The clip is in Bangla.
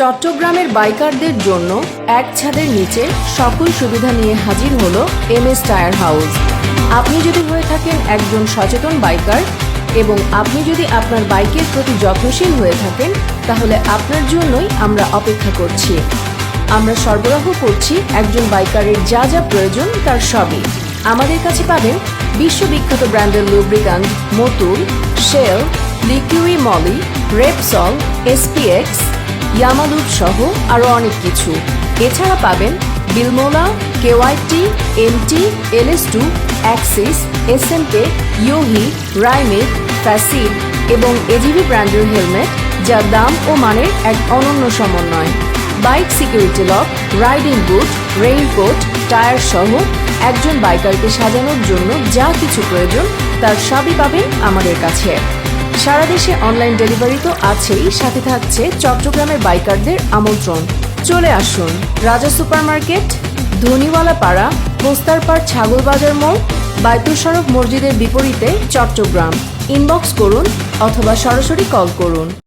চট্টগ্রামের বাইকারদের জন্য এক ছাদের নিচে সকল সুবিধা নিয়ে হাজির হলো এম এস টায়ার হাউস। আপনি যদি হয়ে থাকেন একজন সচেতন বাইকার এবং আপনি যদি আপনার বাইকের প্রতি যত্নশীল হয়ে থাকেন, তাহলে আপনার জন্যই আমরা অপেক্ষা করছি। আমরা সরবরাহ করছি একজন বাইকারের যা যা প্রয়োজন তার সবই। আমাদের কাছে পাবেন বিশ্ববিখ্যাত ব্র্যান্ডের lubricant Motul Shell Liqui Moly Repsol SPX Yamalube সহ আরও অনেক কিছু। এছাড়া পাবেন বিলমোলা, KYT, MT, LS two, Axxis, SMK ইউহি রাইমিক ফ্যাসিড এবং এজিবি ব্র্যান্ডের হেলমেট যা দাম ও মানের এক অনন্য সমন্বয়। Bike security lock, riding boot, raincoat, tyre সহ একজন বাইকারকে সাজানোর জন্য যা কিছু প্রয়োজন, তার সবই পাবেন আমাদের কাছে। সারা দেশে অনলাইন ডেলিভারি তো আছেই, সাথে থাকছে চট্টগ্রামের বাইকারদের আমন্ত্রণ। চলে আসুন, রাজা সুপারমার্কেট ধনিওয়ালা পাড়া পোস্তারপাড় ছাগল বাজার মোড় বায়তুল সড়ক মসজিদের বিপরীতে চট্টগ্রাম। ইনবক্স করুন অথবা সরাসরি কল করুন।